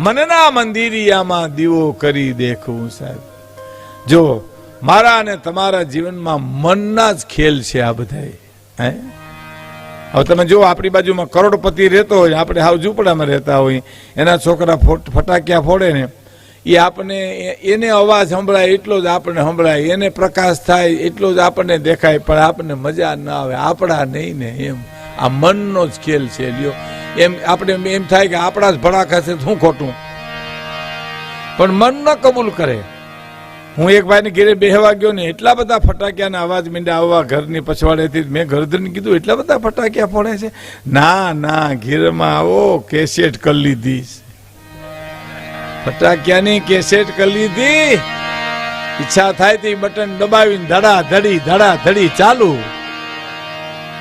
મનના મંદિરિયામાં દીવો કરી દેખું સાહેબ. જો મારા અને તમારા જીવનમાં મનના જ ખેલ છે આ બધા હે? હવે તમે જો આપણી બાજુમાં કરોડપતિ રહેતો હોય, આપણે હાવ ઝૂંપડામાં રહેતા હોય, એના છોકરા ફોટ- ફટાકિયા ફોડે ને એ આપણને એને અવાજ સંભળાય, એટલો જ આપણને સંભળાય, એને પ્રકાશ થાય, એટલો જ આપણને દેખાય, પણ આપણને મજા ના આવે, આપણા નહીં ને એમ. આ મનનો જ ખેલ છે, લ્યો. એમ આપણે એમ થાય કે આપણા જ ભડા છે શું ખોટું? પણ મન ન કબૂલ કરે. હું એક ભાઈને ઘેરે બેહવા ગયો ને, એટલા બધા ફટાક્યાના અવાજ મીંડા આવવા ઘરની પછવાડેથી મેં ઘરધરને કીધું, એટલા બધા ફટાક્યા ફોડે છે? ના ના, ઘેરમાં આવો, કેસેટ કરી લીધી ફટાકિયાની કેસેટ કરી લીધી. ઈચ્છા થાય તે બટન દબાવીને ધડા ધડી ધડા ધડી ચાલુ.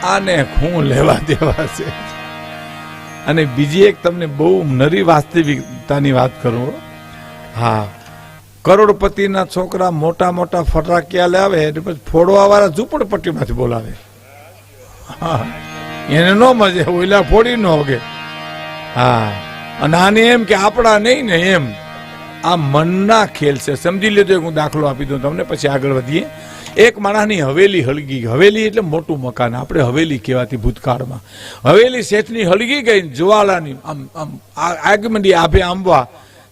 આને હું લેવા દેવા છે. અને બીજી એક તમને બહુ નરી વાસ્તવિકતાની વાત કરું હા. કરોડપતિના છોકરા મોટા મોટા ફટાકિયા લાવે એટલે પછી ફોડવા વાળા ઝૂંપડપટ્ટીમાંથી બોલાવે. હા, એને ન મજે ઓઈલા ફોડી ન હોગે હા, અને આને એમ કે આપણા નહીં ને એમ. આ મનના ખેલ છે. સમજી લેજો હું દાખલો આપી દઉં તમને, પછી આગળ વધીએ. એક માણસની હવેલી હળગી. હવેલી એટલે મોટું મકાન. આપણે હવેલી કહેવાતી ભૂતકાળમાં. હવેલી શેઠની હળગી ગઈ જ્વાળાની આમ આમ, આ- આગ મંડી આભે આંબવા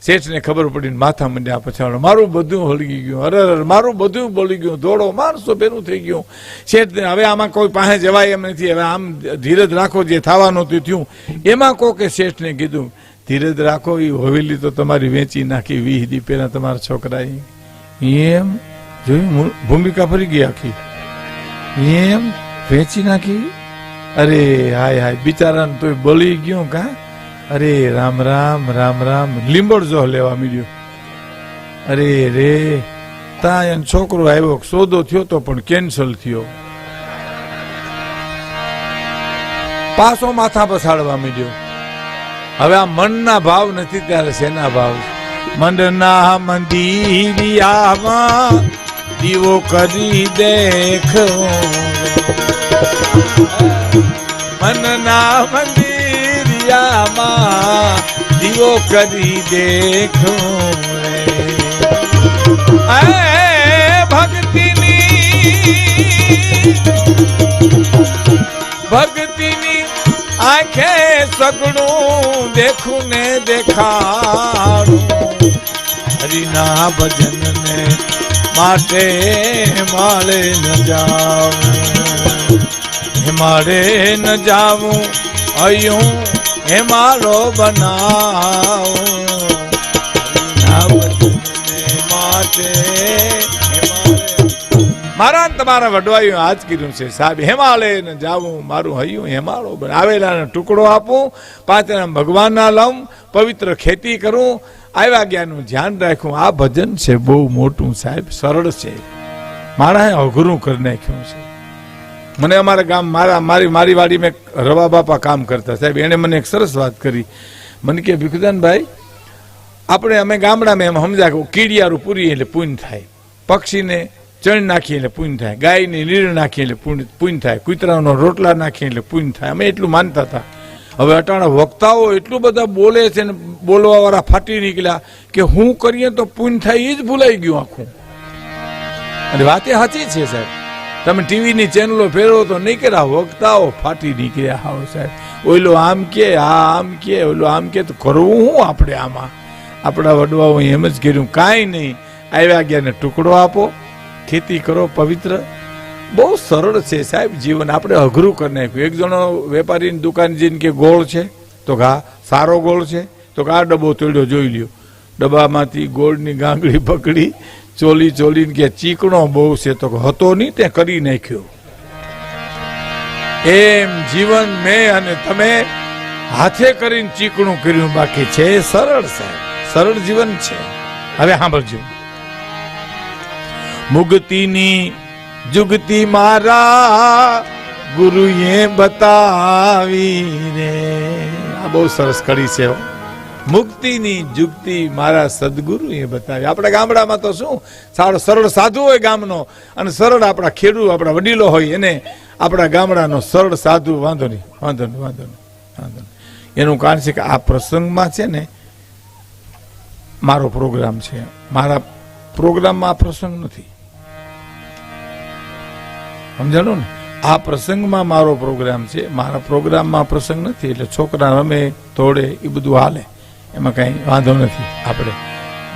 શેઠને ખબર પડી ને માથા મંડ્યા પછાડો. મારું બધું હળગી ગયું. અરે અરે, મારું બધું બળી ગયું. દોડો માણસો પેલું થઈ ગયું. શેઠને હવે આમાં કોઈ પાસે જવાય એમ નથી. હવે આમ ધીરજ રાખો જે થવાનું તે થયું. એમાં કોકે શેઠને કીધું, ધીરજ રાખો એ હવેલી તો તમારી વેચી નાખી વીહ દી પહેલાં તમારા છોકરાએ. એમ જોયું? ભૂમિકા ફરી ગઈ આખી. એમ વેચી નાખી? અરે, હાય હાય, બિચારાને તોય બળી ગયો કા? અરે, રામ રામ રામ રામ લીંબડ જો લેવા મળ્યો અરે, રે તા એનો છોકરો આવ્યો, સોદો થયો તો પણ કેન્સલ થયો. પાછો માથા પછાડવા મળ્યો હવે આ મનના ભાવ નથી, ત્યારે શેના ભાવ? મનના મંદિરિયામાં દીવો કરી દેખ. મનના મંદિરિયામાં જીવો કરી દેખો ભક્તિની ભક્તિની આંખે સગડું દેખું ને દેખાડું. હરિના ભજન ને માટે માળે ન જાવું માળે ન જાવું અયું હે મારો બનાવું. માટે મારા તમારા વડવાઈઓ આજ કીધું છે, સાહેબ હેમાલય ને જાવું મારું હૈયું હેમાળો બને આવેલાને ટુકડો આપું પાંચ ભગવાનના લઉં પવિત્ર ખેતી કરું આવ્યા ગયાનું ધ્યાન રાખ્યું આ ભજન છે બહુ મોટું સાહેબ, સરળ છે. માણસે અઘરું કરી નાખ્યું છે. મને અમારા ગામ, મારા, મારી મારી વાડી મેં રવા બાપા કામ કરતા. સાહેબ, એણે મને એક સરસ વાત કરી. મને કે, ભીખુદાનભાઈ, આપણે, અમે ગામડામાં એમ સમજા કીડિયારું પૂરી એટલે પૂન થાય. પક્ષીને ચણ નાખીએ એટલે પૂન થાય. ગાયને નીર નાખીએ એટલે પૂન થાય. કૂતરાનો રોટલા નાખીએ એટલે પૂન થાય. અમે એટલું માનતા હતા. હવે અટાણા વક્તાઓ એટલું બધા બોલે છે ને બોલવા વાળા ફાટી નીકળ્યા કે હું કરીએ તો પૂન થાય એ જ ભૂલાઈ ગયું આખું. અને વાત એ સાચી છે, સાહેબ. તમે ટીવીની ચેનલો ફેરવો તો નહીં કર્યા વક્તાઓ ફાટી નીકળ્યા. હાવ સાહેબ. ઓઈલો આમ કે, આ આમ કે ઓલો આમ કે, તો કરવું શું આપણે આમાં? આપણા વડવાઓ એમ જ કર્યું, કાંઈ નહીં. આવ્યા ગયા ને ટુકડો આપો. ખેતી કરો પવિત્ર. બહુ સરળ છે સાહેબ જીવન. આપણે અઘરું કરી નાખ્યું. એક જણો વેપારીની દુકાન જઈને કે ગોળ છે, તો ઘા સારો ગોળ છે, તો કે આ ડબ્બો તોડ્યો, જોઈ લ્યો. ડબ્બામાંથી ગોળની ગાંગડી પકડી, ચોલી ચોલીને કે ચીકણો બહુ છે, તો હતો નહીં, તે કરી નાખ્યો. એમ જીવન મેં અને તમે હાથે કરીને ચીકણું કર્યું, બાકી છે સરળ સાહેબ. સરળ જીવન છે. હવે સાંભળજો. મુક્તિની જુગતી મારા ગુરુએ બતાવી રે આ બહુ સરસ કડી છે. મુક્તિની જુગતી મારા સદગુરુએ બતાવી. આપણા ગામડામાં તો શું? સારો સરળ સાધુ હોય ગામનો અને સરળ આપણા ખેડૂત આપણા વડીલો હોય એને આપણા ગામડાનો સરળ સાધુ, વાંધો નહીં વાંધો નહીં વાંધો નહીં વાંધો નહીં. એનું કારણ છે કે આ પ્રસંગમાં છે ને મારો પ્રોગ્રામ છે. મારા પ્રોગ્રામમાં આ પ્રસંગ નથી. સમજાણું ને? આ પ્રસંગમાં મારો પ્રોગ્રામ છે. મારા પ્રોગ્રામમાં પ્રસંગ નથી, એટલે છોકરા રમે તોડે એ બધું હાલે. એમાં કાંઈ વાંધો નથી આપણે.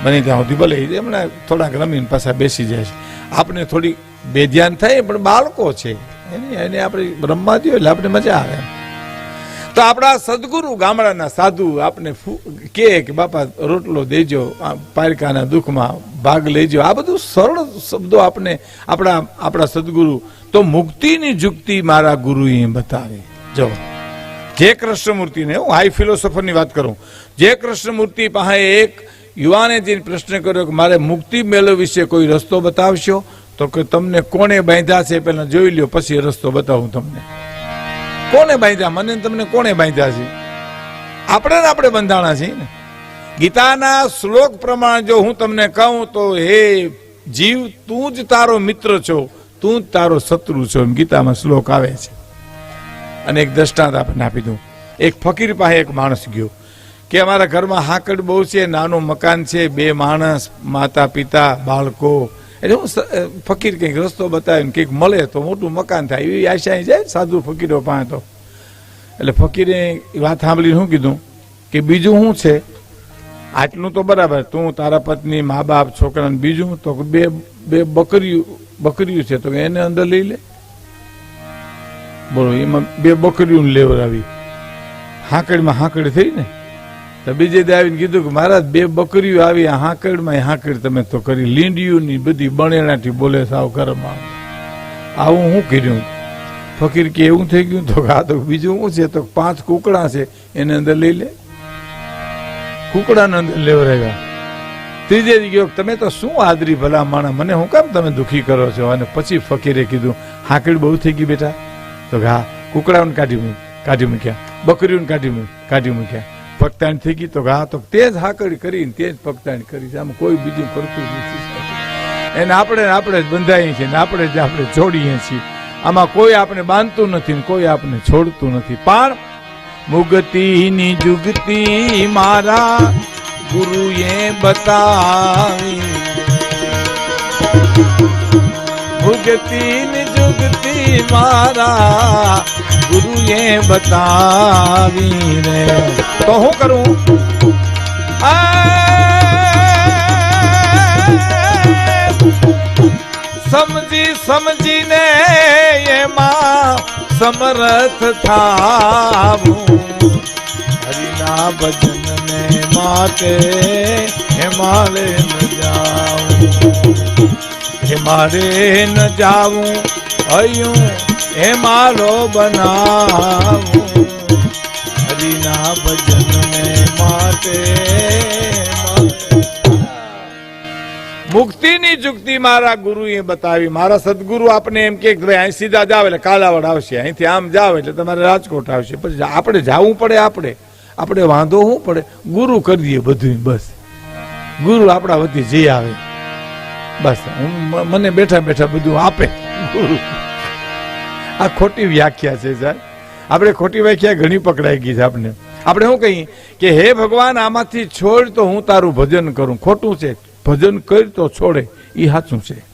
બને ત્યાં સુધી ભલે એમણે થોડાક રમીને પાછા બેસી જાય છે. આપણે થોડી બેધ્યાન થાય, પણ બાળકો છે. એને એને આપણે રમવા દો એટલે આપણે મજા આવે એમ. તો આપણા સદગુરુ ગામડાના સાધુ આપને કહે કે બાપા, રોટલો દેજો પારકાના દુઃખમાં ભાગ લેજો. આ બધું સરળ શબ્દો આપને આપણા આપણા સદગુરુ. તો મુક્તિની જુક્તિ મારા ગુરુએ બતાવી. જો. જે કૃષ્ણમૂર્તિને હું હાઈ ફિલોસોફરની વાત કરું. જે કૃષ્ણમૂર્તિ પાસે એક યુવાને જઈને પ્રશ્ન કર્યો કે, મારે મુક્તિ મેળવવી વિશે કોઈ રસ્તો બતાવશો? તો કે, તમને કોણે બાંધ્યા છે પહેલાં જોઈ લ્યો, પછી રસ્તો બતાવું તમને. કોને બાંધ્યા? મને તમને કોને બાંધ્યા છે? આપણે ને આપણે બંધાણા છીએ ને. ગીતાના શ્લોક પ્રમાણે જો હું તમને કહું તો, હે જીવ, તું જ તારો મિત્ર છો, તું જ તારો શત્રુ છો. એમ ગીતામાં શ્લોક આવે છે. અને એક દ્રષ્ટાંત આપણને આપી દઉં. એક ફકીર પાસે એક માણસ ગયો કે, અમારા ઘરમાં હાકડ બહુ છે, નાનું મકાન છે, બે માણસ માતા પિતા બાળકો એટલે હું ફકીર કંઈક રસ્તો બતાવે ને કંઈક મળે તો મોટું મકાન થાય. એવી આશા અહીં જાય સાધુ ફકીરો પાસે તો. એટલે ફકીરે વાત સાંભળીને શું કીધું? કે બીજું શું છે? આટલું તો બરાબર, તું તારા પત્ની, મા બાપ, છોકરાને બીજું તો બે બે બકરીયું બકરીયું છે, તો એને અંદર લઈ લે. બોલો, એમાં બે બકરીયું લેવડાવી. હાંકડીમાં હાંકડી થઈ ને? તો બીજે દે આવીને કીધું કે મહારાજ, બે બકરીઓ આવી હાંકડમાં હાંકડ તમે તો કરી લીંડિયું ની બધી બણેણાથી બોલે સાવ ઘરમાં આવું હું કર્યું. ફકીર કે એવું થઈ ગયું તો આ તો બીજું શું છે? તો પાંચ કુકડા છે, એને અંદર લઈ લે. કુકડાને અંદર લેવરાવ્યા ત્રીજે ગયો તમે તો શું આદરી ભલા માણા? મને હું કામ તમે દુખી કરો છો? અને પછી ફકીરે કીધું હાંકડ બહુ થઈ ગઈ બેટા. તો હા. કુકડાઓને કાઢી મૂક કાઢી મૂક્યા. બકરીઓને કાઢી મૂક કાઢી મૂક્યા. પગતાણ થઈ ગઈ તો હા તો તે જ હાકડી કરીને તે જ પગતાણ કરી છે. આમાં કોઈ બીજું કરતું નથી. એને આપણે આપણે જ બંધાઈએ છીએ ને આપણે જ આપણે છોડીએ છીએ. આમાં કોઈ આપણે બાંધતું નથી ને કોઈ આપણે છોડતું નથી. પણ મુગતીની જુગતી મારા ગુરુએ બતાવી. ભુગતીની જુગતી મારા ગુરુએ બતાવી રે. તો હું કરું? સમજી સમજીને એમાં સમરથ થાવું. હરિના ભજનને માટે હિમાલય ન હિમારે ન જાવું, હયું મારો બનાવું. હરિના ભજનને માટે મુક્તિની જુક્તિ મારા ગુરુએ બતાવી. મારા સદગુરુ આપને એમ કે ભાઈ અહીં સીધા જાવ એટલે કાલાવડ આવશે. અહીંથી આમ જાવ એટલે તમારે રાજકોટ આવશે. પછી આપણે જાવું પડે આપણે. આપણે વાંધો શું પડે? ગુરુ કરી દઈએ બધું બસ. ગુરુ આપણા વતી જે આવે. બસ મને બેઠા બેઠા બધું આપે. આ ખોટી વ્યાખ્યા છે સાહેબ. આપણે ખોટી વ્યાખ્યા ઘણી પકડાઈ ગઈ છે આપણે આપણે શું કહીએ કે હે ભગવાન, આમાંથી છોડ તો હું તારું ભજન કરું. ખોટું છે. ભજન કર તો છોડે. એ સાચું છે.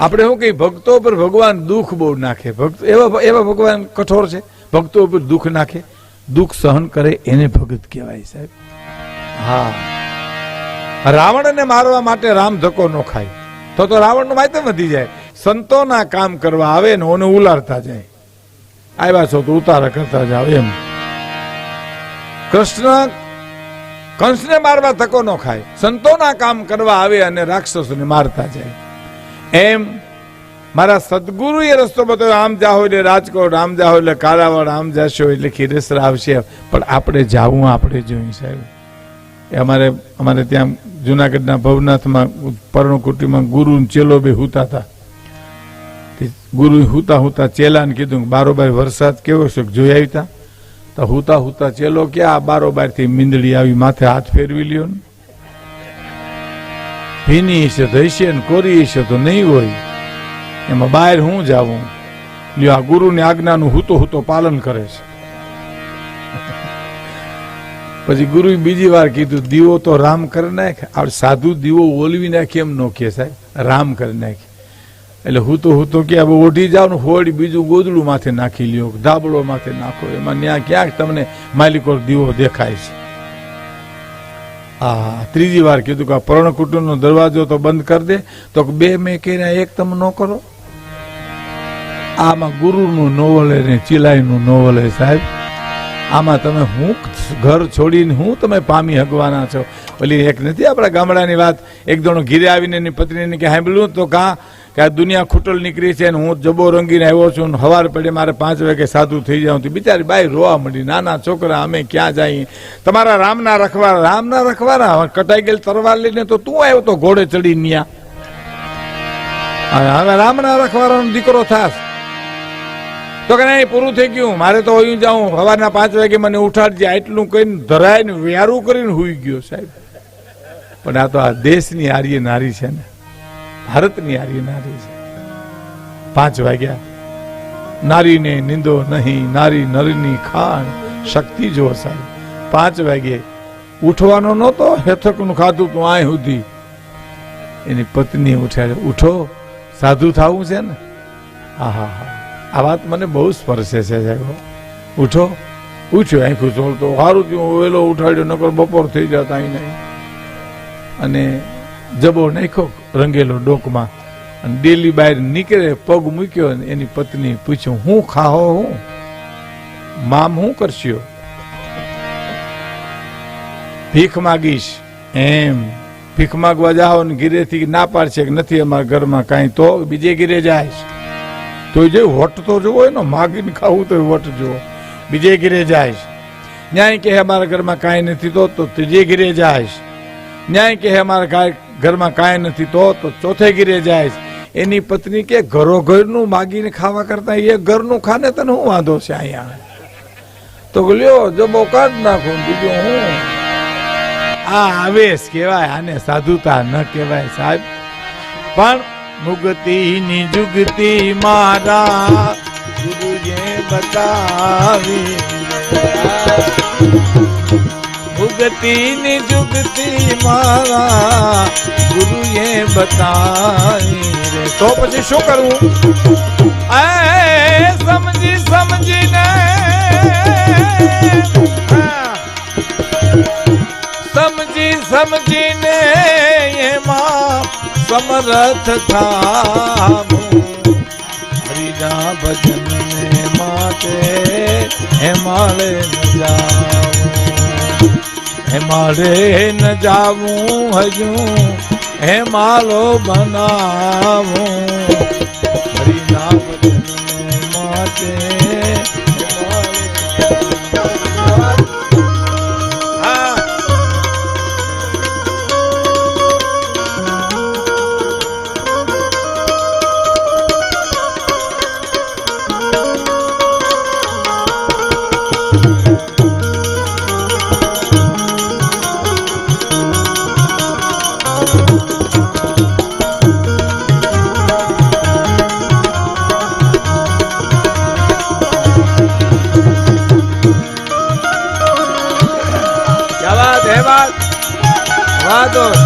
આપણે શું કહીએ? ભક્તો પર ભગવાન દુઃખ બહુ નાખે. ભક્ત, એવા એવા ભગવાન કઠોર છે. ભક્તો પર દુઃખ નાખે. દુઃખ સહન કરે એને ભગત કહેવાય સાહેબ. હા. રાવણને મારવા માટે રામ ધક્કો ન ખાય. તો તો રાવણનું માહિતી વધી જાય. સંતોના કામ કરવા આવે ને ઓને ઉલારતા જાય. આવ્યા છો તો ઉતારા કરતા જાવ એમ. કૃષ્ણ કંસને મારવા ધક્કો ન ખાય. સંતોના કામ કરવા આવે અને રાક્ષસોને મારતા જાય. એમ મારા સદગુરુએ રસ્તો બતાવ્યો, આમ જાઓ એટલે રાજકોટ, આમ જાઓ એટલે કાલાવડ, આમ જાશો એટલે ખીરેસર આવશે. પણ આપણે જાવું, આપણે જોઈએ સાહેબ. એ અમારે અમારે ત્યાં જુનાગઢના ભવનાથમાં પર્ણકુટીમાં ગુરુ ચેલો બે હુતા હતા ગુરુ હુતા હુતા ચેલાને કીધું બારોબાર વરસાદ કેવો છે? જોઈ આવ્યા તા? હુતા હુતા ચેલો ક્યાં? બારોબારથી મીંદડી આવી માથે હાથ ફેરવી લ્યો ને. ભીની છે તો હશે ને કોરી હશે તો નહીં હોય. એમાં બહાર હું જાવું લ્યો, આ ગુરુની આજ્ઞાનું હુતો હુતો પાલન કરે છે. પછી ગુરુએ બીજી વાર કીધું, દીવો તો રામ કરી નાખ, આ સાધુ દીવો ઓલવી નાખે એમ નો કે સાહેબ, રામ કરી નાખે. એટલે હું તો હું તો કે હવે ઓઢી જાવ ને હોડી બીજું ગોદડું માથે નાખી લ્યો, ધાબળો માથે નાખો, એમાં ત્યાં ક્યાંક તમને માલિકો દીવો દેખાય છે. આ ત્રીજી વાર કીધું કે આ પર્ણ કુટુંબનો દરવાજો તો બંધ કરી દે, તો બે મેં કહીને એક તમે ન કરો. આમાં ગુરુનું નોવલ ને ચિલાઈનું નોવલ સાહેબ. આમાં તમે હું ઘર છોડીને હું તમે પામી હગવાના છો? ઓલી એક નથી આપણા ગામડાની વાત? એક જણો ઘીરે આવીને એની પત્નીને કે સાંભળ્યું તો કાં? કે આ દુનિયા ખૂટલ નીકળી છે ને હું જબો રંગીને આવ્યો છું ને હવાર પડે મારે પાંચ વાગે સાધુ થઈ જાઉં તો બિચારી બાઈ રોવા મળી નાના છોકરા, અમે ક્યાં જઈએ તમારા રામના રખવા રામના રખવાના કટાઈ ગયેલ તરવાર લઈને તો તું આવ્યો તો ઘોડે ચડી ન્યા. હવે રામના રખવારાનો દીકરો થાસ તો કે નહીં, પૂરું થઈ ગયું. મારે તો હોઈ જાઉં સવારના પાંચ વાગે મને ઉઠાડજે. આટલું કહીને ધરાઈને વ્યારું કરીને હોઈ ગયો સાહેબ. પણ આ તો આ દેશની આર્ય નારી છે ને. ભારતની આર્ય નારી છે. પાંચ વાગ્યા. નારીને નિંદો નહીં. નારી નરની ખાણ શક્તિ જો સાહેબ. પાંચ વાગે ઉઠવાનો નહોતો, હેથકનું ખાધું તું આય સુધી. એની પત્ની ઉઠ્યા ઉઠો, સાધુ થવું છે ને? હા હા. આ વાત મને બહુ સ્પર્શે છે સાહેબ. ઉઠો. ઉઠ્યો આંખું ચોળતો સારું થયું. વહેલો ઉઠાડ્યો, નકર બપોર થઈ જતા અહીં નહીં. અને જબો નાખ્યો રંગેલો ડોકમાં. અને ડેલી બહાર નીકળે, પગ મૂક્યો અને એની પત્ની પૂછ્યું, હું ખાહો હું? મામ હું કરશ્યો? ભીખ માગીશ. એમ. ભીખ માગવા જાઓ ને ઘીરેથી ના પાડશે કે નથી અમારા ઘરમાં કાંઈ તો? બીજે ઘીરે જાય તો જે વટ તો જોવો એનો માગીને ખાવું તો વટ જુઓ બીજે ઘીરે જાય ન્યાય કે અમારા ઘરમાં કાંઈ નથી તો તો ત્રીજે ઘીરે જાય ન્યાય કે અમારા ઘરમાં કાંઈ નથી તો ચોથે ઘીરે જાય એની પત્ની કે ઘરો ઘરનું માગીને ખાવા કરતા એ ઘરનું ખાને તને હું વાંધો છે અહીંયા? તો લ્યો જો બોકાટ નાખું બીજું હું? આ આવેશ કહેવાય, આને સાધુતા ન કહેવાય સાહેબ. પણ મુગતીની જુગતી મારા ગુરુએ બતાવી. મુગતીની જુગતી મારા ગુરુએ બતાવી રે. તો પછી શું કરવું? એ સમજી આ. સમજી સમજીને. સમરથ થાવું હરિના ભજન માટે હેમાળે ન જાવું હેમાળે ન જાવું હજુ હેમાળો બનાવું. હરિના ભજન માટે क्या